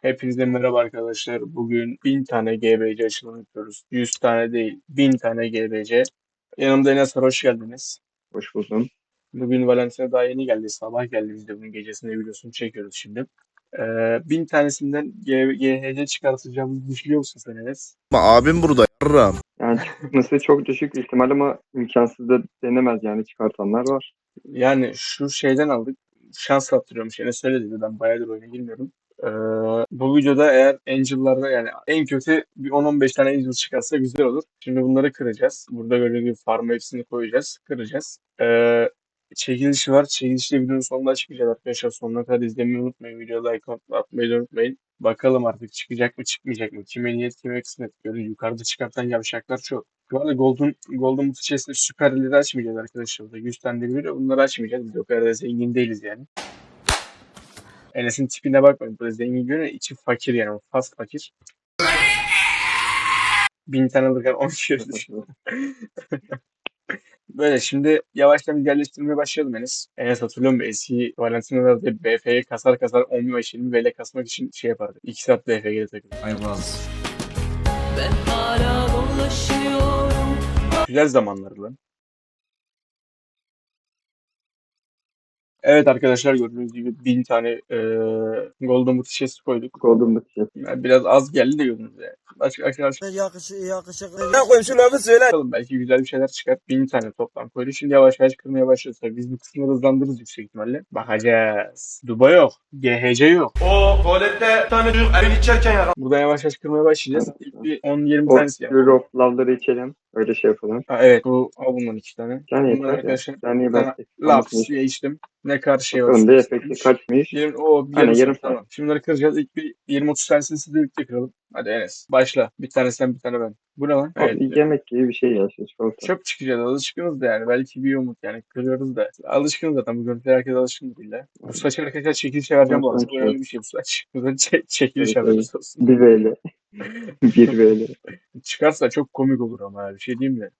Hepinize merhaba arkadaşlar. Bugün 1000 tane GBC açılımı yapıyoruz. 100 tane değil, 1000 tane GBC. Yanımda Enes var, hoş geldiniz. Hoş buldum. Bugün Valentina daha yeni geldi. Sabah geldi. Biz de bunun gecesinde videosunu çekiyoruz şimdi. Ee, 1000 tanesinden GHC çıkartacağımızı düşünüyor musun sen Enes? Ama abim burada yarram. Yani çıkması çok düşük bir ihtimal ama imkansız da denemez yani çıkartanlar var. Yani şu şeyden aldık. Şans kaptırıyormuş. Enes öyle dedi. Ben bayağıdır oyuna girmiyorum. Ee, bu videoda eğer Angel'larda yani en kötü bir 10-15 tane Angel çıkarsa güzel olur. Şimdi bunları kıracağız. Burada böyle bir farm hepsini koyacağız. Kıracağız. Ee, çekilişi var. Çekilişi de videonun sonunda çıkacak arkadaşlar. Sonuna kadar izlemeyi unutmayın. Videoya like atmayı unutmayın. Bakalım artık çıkacak mı çıkmayacak mı? Kime niyet kime kısmet. Böyle yukarıda çıkartan yavşaklar çok. Bu arada Golden, Golden Boot içerisinde süperleri açmayacağız arkadaşlar. Burada 100 tane de veriyor. Bunları açmayacağız. Biz o kadar da zengin değiliz yani. Enes'in tipine bakmayın. Böyle zengin görünüyor. içi fakir yani. Fast fakir. Bin tane alırken 10 kere. Böyle şimdi yavaştan bir yerleştirmeye başlayalım Enes. Enes hatırlıyor musun? Eski Valentino'da BF'ye kasar kasar 15-20 VL kasmak için şey yapardı. 2 saat BF'ye takıldı. Ayvaz. Ben hala dolaşıyorum Güzel zamanlardı lan. Evet arkadaşlar gördüğünüz gibi 1000 tane eee Golden Boot şişesi koyduk. Golden Boot şey. Yani biraz az geldi de gördüğünüz gibi. Başka arkadaşlar Yakışık yakışıklı. Ne koyayım şu lafı söyle. bakalım belki güzel bir şeyler çıkar. 1000 tane toplam koyduk. Şimdi yavaş yavaş kırmaya başlıyoruz. Tabii biz bu kısımları hızlandırırız yüksek ihtimalle. Bakacağız. Duba yok. GHC yok. O tuvalette bir tane çocuk evin içerken yakalandı. Buradan yavaş yavaş kırmaya başlayacağız. İlk bir 10-20 O tanesi yapalım. Love'ları içelim. Öyle şey yapalım. Ha, evet bu al bundan iki tane. Bunlar yeter ya. arkadaşlar. Bir tane ben Laps diye içtim. Ne kadar şey var. Bakalım bir efekti kaçmış. Yarım, o bir Aynen, yarım yarım saat. Tamam. Şimdi bunları kıracağız. İlk bir 20-30 tanesini siz de birlikte kıralım. Hadi Enes. Başla. Bir tane sen bir tane ben. Bu ne lan? Evet. Evet. Yemek gibi bir şey ya. Çikolata. Çok çıkacağız. Alışkınız da yani. Belki bir umut yani. Kırıyoruz da. Alışkınız zaten. Bu görüntüye herkes alışkın bile. Bu saç arkadaşlar çekiliş vereceğim bu arada. Bu önemli bir şey bu saç. Bu da çe- çekiliş Evet, haberiniz olsun. Bir VL. bir VL. Çıkarsa çok komik olur ama ya. Bir şey diyeyim mi?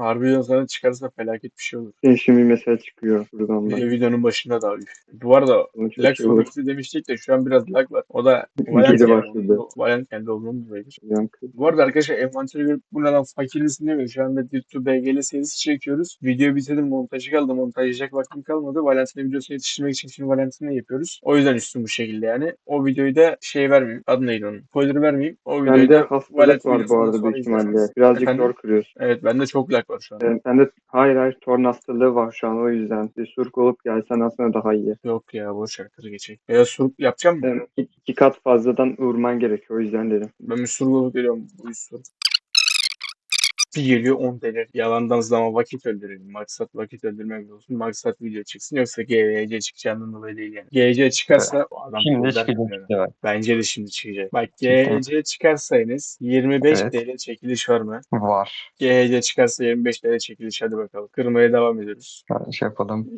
Harbiden sana çıkarsa felaket bir şey olur. Şimdi, şimdi mesela çıkıyor buradan Bir da. de videonun başında da üf. Bu arada Onu çok lag şey olur. sorunu demiştik de şu an biraz lag var. O da Valent yani. başladı. Valent kendi olduğunu dolayıdır. Yankı. Bu arada arkadaşlar envanteri görüp bu ne lan fakirlisin demiyor. Şu anda YouTube BGL serisi çekiyoruz. Videoyu bitirdim montajı kaldı. Montajlayacak vaktim kalmadı. Valentina videosunu yetiştirmek için şimdi Valentina yapıyoruz. O yüzden üstüm bu şekilde yani. O videoyu da şey vermeyeyim. Adı neydi onun? Spoiler vermeyeyim. O videoyu Bende da hastalık Valentina var bu videosundan arada sonra büyük ihtimalle. Birazcık Efendim? zor kırıyorsun. Evet bende çok lag var şu an. Yani sende hayır hayır torn hastalığı var şu an o yüzden. Bir surk olup gelsen aslında daha iyi. Yok ya boş ver kır geçecek. Veya surup yapacağım mı? Yani iki, iki kat fazladan vurman gerekiyor o yüzden dedim. Ben bir soru bulup geliyorum. Bu soru. Bir geliyor 10 TL. Yalandan zaman vakit öldürelim. Maksat vakit öldürmek olsun. Maksat video çıksın. Yoksa GC çıkacağından dolayı değil yani. GC çıkarsa o adam Şimdi çıkacak. Bence de şimdi çıkacak. Bak. GC çıkarsa Enes 25 Evet. TL çekiliş var mı? Var. GC çıkarsa 25 TL çekiliş hadi bakalım. Kırmaya devam ediyoruz. Yani şey yapalım.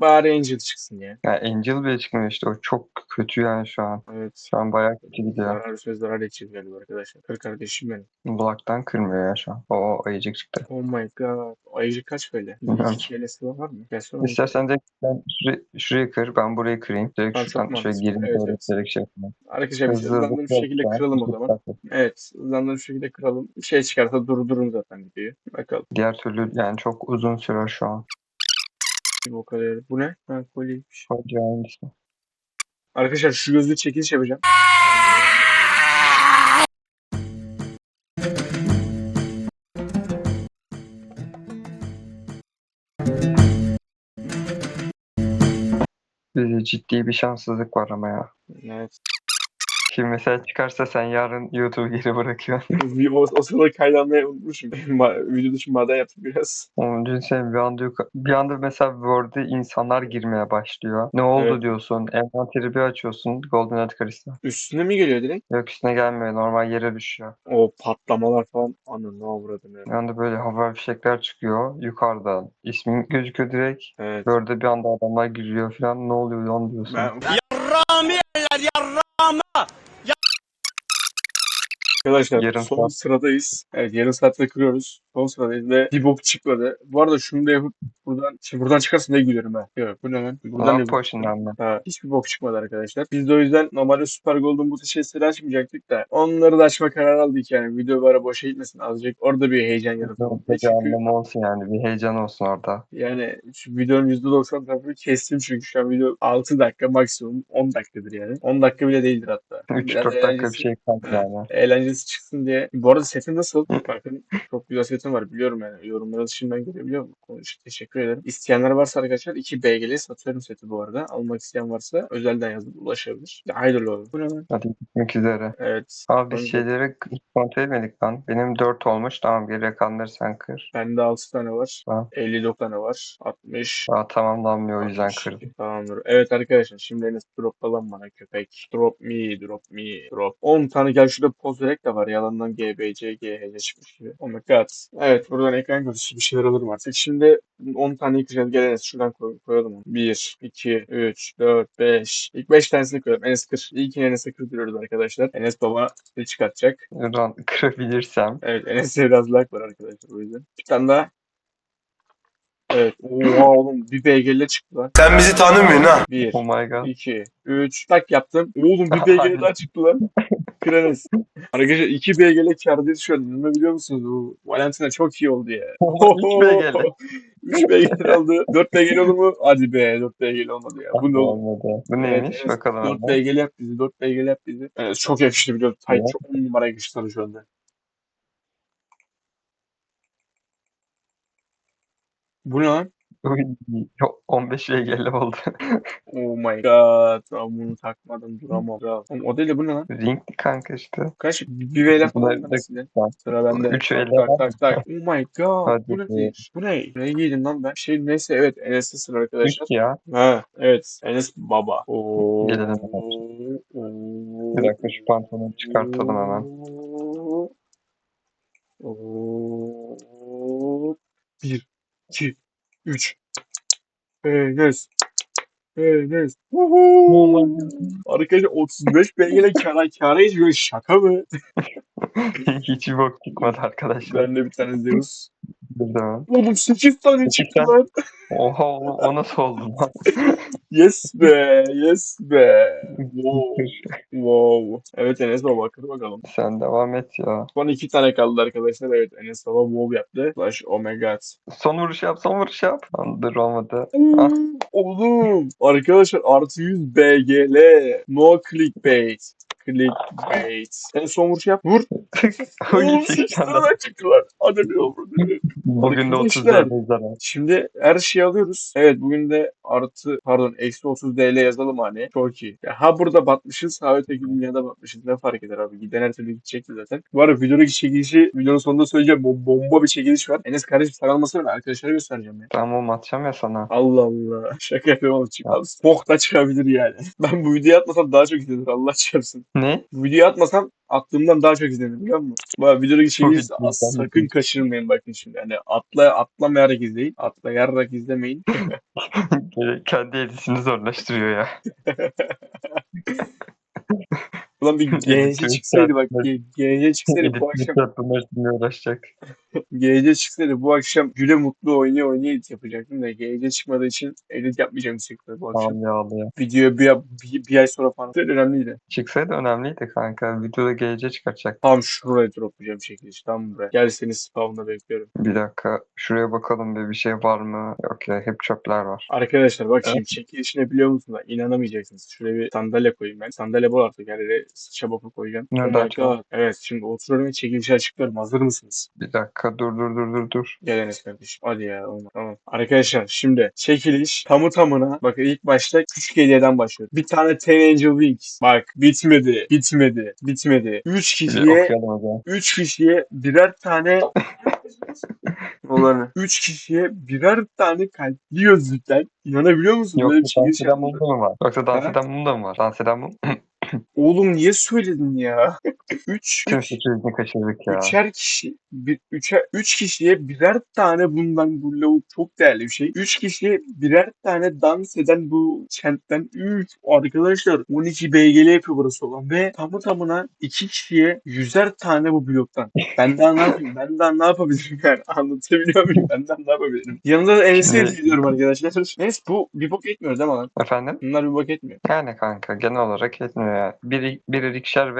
Bari Angel çıksın ya. Yani Angel bile çıkmıyor işte. O çok kötü yani şu an. Evet. Şu an bayağı kötü gidiyor. Zarar söz zarar edeceğiz galiba arkadaşlar. Kır kardeşim benim. Black'tan kırmıyor ya şu an. O ayıcık çıktı. Oh my god. Ayıcı kaç böyle? 2 LS'i var mı? Gelsene oğlum. İstersen de sen şurayı, şurayı kır. Ben burayı kırayım. Direkt Ha, şuradan şöyle girip Evet, evet, direkt şey yapayım. Arkadaşlar biz Hızlı hızlandırılmış bir şekilde kıralım o zaman. Evet, hızlandırılmış bir şekilde kıralım. Bir şey çıkarsa durdurun zaten videoyu. Bakalım. Diğer türlü yani çok uzun sürer şu an. Bu kadar. Bu ne? Ha, kolyeymiş. Hadi aynısı. Arkadaşlar şu gözlüğü çekiliş yapacağım. Ciddi bir şanssızlık var ama ya. Evet. Şimdi mesela çıkarsa sen yarın YouTube'u geri bırakıyorsun. O, o sırada kaydalmayı unutmuşum. Video dışı maden yaptım biraz. Onun için sen bir anda yuka- bir anda mesela Word'e insanlar girmeye başlıyor. Ne oldu Evet. diyorsun. Envanteri bir açıyorsun. Golden Head Crystal. Üstüne mi geliyor direkt? Yok üstüne gelmiyor. Normal yere düşüyor. O patlamalar falan. Anı ne avradın ya. Bir anda böyle hava fişekler çıkıyor. Yukarıdan. İsmin gözüküyor direkt. Evet. Word'e bir anda adamlar giriyor falan. Ne oluyor lan diyorsun. Ben, 我们 Arkadaşlar Yarım son saat. sıradayız. Evet yarım saatte kırıyoruz. Son sıradayız ve bir bok çıkmadı. Bu arada şunu da yapıp buradan şimdi buradan çıkarsın ne gülüyorum ha. Yok bu ne lan? Buradan ne poşinden mi? Ha, hiçbir bok çıkmadı arkadaşlar. Biz de o yüzden normalde Super Golden Boot şeyleri açmayacaktık da onları da açma kararı aldık yani. Video bara boşa gitmesin azıcık. Orada bir heyecan yaratalım. Peki Çünkü anlamı olsun yani. Bir heyecan olsun orada. yani şu videonun %90 tarafını kestim çünkü şu an video 6 dakika maksimum 10 dakikadır yani. 10 dakika bile değildir hatta. 3-4 Biraz dakika bir şey kaldı yani. eğlencesi çıksın diye. Bu arada setin nasıl? Bakın çok güzel setim var biliyorum yani. Yorumları dışından görebiliyorum. Onun için teşekkür ederim. İsteyenler varsa arkadaşlar 2 BGL satıyorum seti bu arada. Almak isteyen varsa özelden yazıp ulaşabilir. Hayırlı olsun. Bu ne lan? Hadi gitmek üzere. Evet. Abi Önce- şeyleri hiç kontrol etmedik lan. Benim 4 olmuş. Tamam geri rakamları sen kır. Bende 6 tane var. Tamam. 59 tane var. 60. Daha tamamlanmıyor o yüzden 60. kırdım. Tamamdır. Evet arkadaşlar şimdi Enes dropla lan bana köpek. Drop me, drop me, drop. 10 tane gel şurada poz vererek de var. Yalandan GBC, GHC çıkmış gibi. Oh my god. Evet buradan ekran görüntüsü bir şeyler alırım artık. Şimdi 10 tane yıkayacağız. Gel Enes şuradan koy- koyalım onu. 1, 2, 3, 4, 5. İlk 5 tanesini koyalım. Enes kır. İlkini Enes'e kırdırıyoruz arkadaşlar. Enes baba ne çıkartacak? Buradan kırabilirsem. Evet Enes'e biraz lag var arkadaşlar o yüzden. Bir tane daha. Evet. Oha oğlum bir BGL çıktı lan. Sen bizi tanımıyorsun ha. 1, Oh my god. 2, 3. Tak yaptım. Oğlum bir BGL daha çıktı lan. Krenes. Arkadaşlar 2 BGL kârdayız şu an. Ne biliyor musunuz? Bu Valentina çok iyi oldu ya. 3 BGL. 3 BGL oldu. 4 BGL olur mu? Hadi be 4 BGL olmadı ya. Bu ne? Olmadı. Bu neymiş? evet. Bakalım 4 hemen. BGL yap bizi. 4 BGL yap bizi. Evet, çok yakıştı biliyorum. Evet. çok 10 numara yakıştı şu anda. Bu ne lan? Uy, 15 VGL oldu. Oh my god. Ben bunu takmadım duramam. Oğlum, o değil de bu ne lan? Ringli kanka işte. Kaç? Bir VL falan. Sıra bende. Üç tak, VL tak, tak, tak. Oh my god. Hadi bu ne? Bu ne? Ne giydim lan ben? Şey neyse evet Enes'e sıra arkadaşlar. 3 ya. Ha evet. Enes baba. Oo. Gelelim. Bir dakika şu pantolonu çıkartalım hemen. Oo. Bir, iki, üç. Enes. Enes. Woohoo. Arkadaşlar 35 beygirle kara kara böyle şaka mı? Hiç bir bok çıkmadı arkadaşlar. Ben de bir tane ben. Oğlum 8 tane çıktı lan. Oha o, o nasıl oldu lan? Yes be. Yes be. Wow. Wow. Evet Enes baba kır bakalım. Sen devam et ya. Son iki tane kaldı arkadaşlar. Evet Enes baba wow yaptı. Slash oh my god. Son vuruş yap, son vuruş yap. Lan Dur olmadı. Ah. Oğlum. Arkadaşlar artı 100 BGL. No clickbait. Clickbait. En son vuruş yap. Vur. Oğlum seksen 8 tane çıktılar. Hadi ne olur. Bugün de 30 Arkadaşlar. TL. Şimdi her şeyi alıyoruz. Evet bugün de artı pardon eksi 30 DL yazalım hani. Çok iyi. Ya, ha burada batmışız ha öteki dünyada batmışız. Ne fark eder abi? Giden her türlü gidecekti zaten. Bu arada videodaki çekilişi videonun sonunda söyleyeceğim. Bom- bomba bir çekiliş var. Enes kardeşim sarılmasana ben arkadaşlara göstereceğim ya. Tamam atacağım ya sana. Allah Allah. Şaka yapıyorum oğlum. Bok da çıkabilir yani. Ben bu videoyu atmasam daha çok izlenir. Allah çarpsın. Ne? Bu videoyu atmasam attığımdan daha çok izlenir biliyor musun? Bu videodaki sen sakın kaçırmayın bakın şimdi. Yani atla atlamayarak izleyin. Atlayarak izlemeyin. Kendi edisini zorlaştırıyor ya. Ulan bir Evet, çıksaydı bak. evet. G- GC çıksaydı bu akşam bunlar uğraşacak. GC çıksaydı bu akşam güle mutlu oynaya oynaya edit yapacaktım da GC çıkmadığı için edit yapmayacağım sıkıntı bu akşam. Tamam ya ağlıyor. Videoya bir, bir, bir ay sonra falan. Çok önemliydi. Çıksaydı önemliydi kanka. Videoda gelecek çıkaracak. Tam şuraya droplayacağım çekiliş. Tam buraya. Gel seni spawn'da bekliyorum. Bir dakika. Şuraya bakalım bir bir şey var mı? Yok ya hep çöpler var. Arkadaşlar bak şimdi çekilişine biliyor musunuz? İnanamayacaksınız. Şuraya bir sandalye koyayım ben. Sandalye bol artık. Yere sıça bakıp koyacağım. Oh my açalım? God. Evet şimdi oturuyorum ve çekilişi açıklıyorum. Hazır mısınız? Bir dakika dur dur dur dur dur. Gel Enes kardeşim. Hadi ya. Olmaz. Tamam. Arkadaşlar şimdi çekiliş tamı tamına bakın ilk başta küçük hediyeden başlıyor. Bir tane Ten Angel Wings. Bak bitmedi. Bitmedi. Bitmedi. 3 Bir kişiye okuyalım o zaman. 3 kişiye birer tane olanı. 3 kişiye birer tane kalpli gözlükten inanabiliyor musun? Böyle bir şey dans eden mum da mı var? Yoksa dans eden mum da mı var? Dans eden mum. Oğlum niye söyledin ya? 3 Tüm fikrini kaçırdık ya. Üçer kişi bir, üçe, üç kişiye birer tane bundan bu lavuk çok değerli bir şey. Üç kişiye birer tane dans eden bu kentten üç arkadaşlar 12 BGL yapıyor burası olan ve tamı tamına iki kişiye yüzer tane bu bloktan. Ben daha ne yapayım? Ben daha ne yapabilirim yani? Anlatabiliyor muyum? Ben daha ne yapabilirim? Yanında da Enes'i Şimdi- izliyorum arkadaşlar. Enes bu bir bok etmiyor değil mi lan? Efendim? Bunlar bir bok etmiyor. Yani kanka genel olarak etmiyor ya. Bir, bir ikişer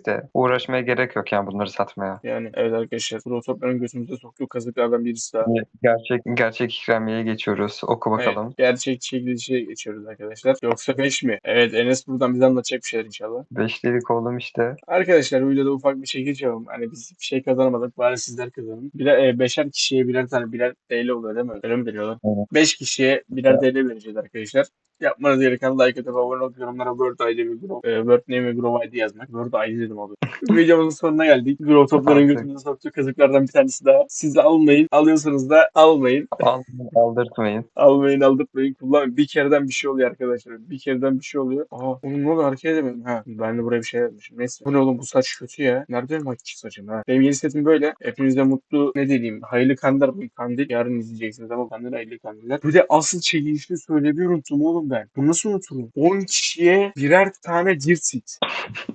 VLS'yebiliriz de uğraşmaya gerek yok yani bunları satmaya. Yani evet arkadaşlar. Bu topların götümüze soktuğu kazıklardan birisi daha. Gerçek gerçek ikramiye'ye geçiyoruz. Oku bakalım. Evet, gerçek çekilişe geçiyoruz arkadaşlar. Yoksa 5 mi? Evet Enes buradan bize anlatacak bir şeyler inşallah. Beş dedik oğlum işte. Arkadaşlar bu videoda ufak bir çekiliş yapalım. Hani biz bir şey kazanamadık. Bari sizler kazanın. Birer, e, beşer kişiye birer tane birer TL oluyor değil mi? Öyle mi veriyorlar? Evet. 5 kişiye birer TL vereceğiz arkadaşlar. Yapmanız gereken like atıp abone olup yorumlara Word ID ve Grow, e, Word Name ve Grow ID yazmak. Word ID dedim abi. Videomuzun sonuna geldik. Grow topların götünüze soktuğu kazıklardan bir tanesi daha. Siz de almayın. Alıyorsanız da almayın. Al, aldırtmayın. Almayın aldırtmayın kullanmayın. Bir kereden bir şey oluyor arkadaşlar. Bir kereden bir şey oluyor. Aa oğlum ne oluyor hareket edemedim. Ha ben de buraya bir şey yazmışım. Neyse. Bu ne oğlum bu saç kötü ya. Nerede benim hakiki saçım ha? Benim yeni setim böyle. Hepinize mutlu ne diyeyim. Hayırlı kandiller bu kandil. Yarın izleyeceksiniz ama kandil hayırlı kandiller. Bir de asıl çekilişini söylemeyi unuttum oğlum Bu nasıl unuturum? 10 kişiye birer tane cirsit.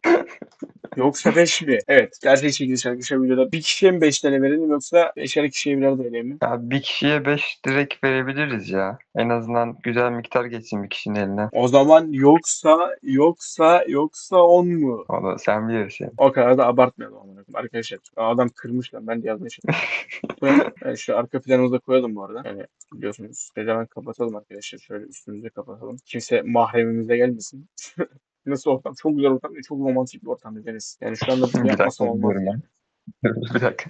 Yoksa 5 mi? Evet. Gerçek çekiliş arkadaşlar videoda. Bir kişiye mi 5 tane verelim yoksa 5'er kişiye birer tane mi? Ya bir kişiye 5 direkt verebiliriz ya. En azından güzel miktar geçsin bir kişinin eline. O zaman yoksa yoksa yoksa 10 mu? O da sen bilirsin. O kadar da abartmayalım amına koyayım arkadaşlar. Adam kırmış lan ben de yazmışım. Yani şu arka planımıza koyalım bu arada. Yani biliyorsunuz. Hemen kapatalım arkadaşlar. Şöyle üstümüze kapatalım. Kimse mahremimize gelmesin. Nasıl ortam? Çok güzel ortam. ve Çok romantik bir ortam Deniz. Yani şu anda bunu yapmasam olmaz. Yani. ben. bir dakika.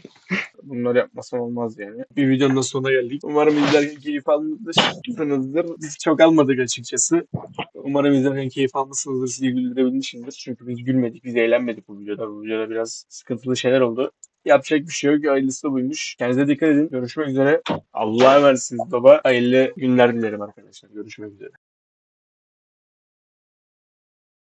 Bunları yapmasam olmaz yani. Bir videonun da sonuna geldik. Umarım izlerken keyif almışsınızdır. Biz çok almadık açıkçası. Umarım izlerken keyif almışsınızdır. Sizi güldürebilmişizdir. Çünkü biz gülmedik, biz eğlenmedik bu videoda. Bu videoda biraz sıkıntılı şeyler oldu. Yapacak bir şey yok. Hayırlısı da buymuş. Kendinize dikkat edin. Görüşmek üzere. Allah'a emanetsiniz baba. Hayırlı günler dilerim arkadaşlar. Görüşmek üzere.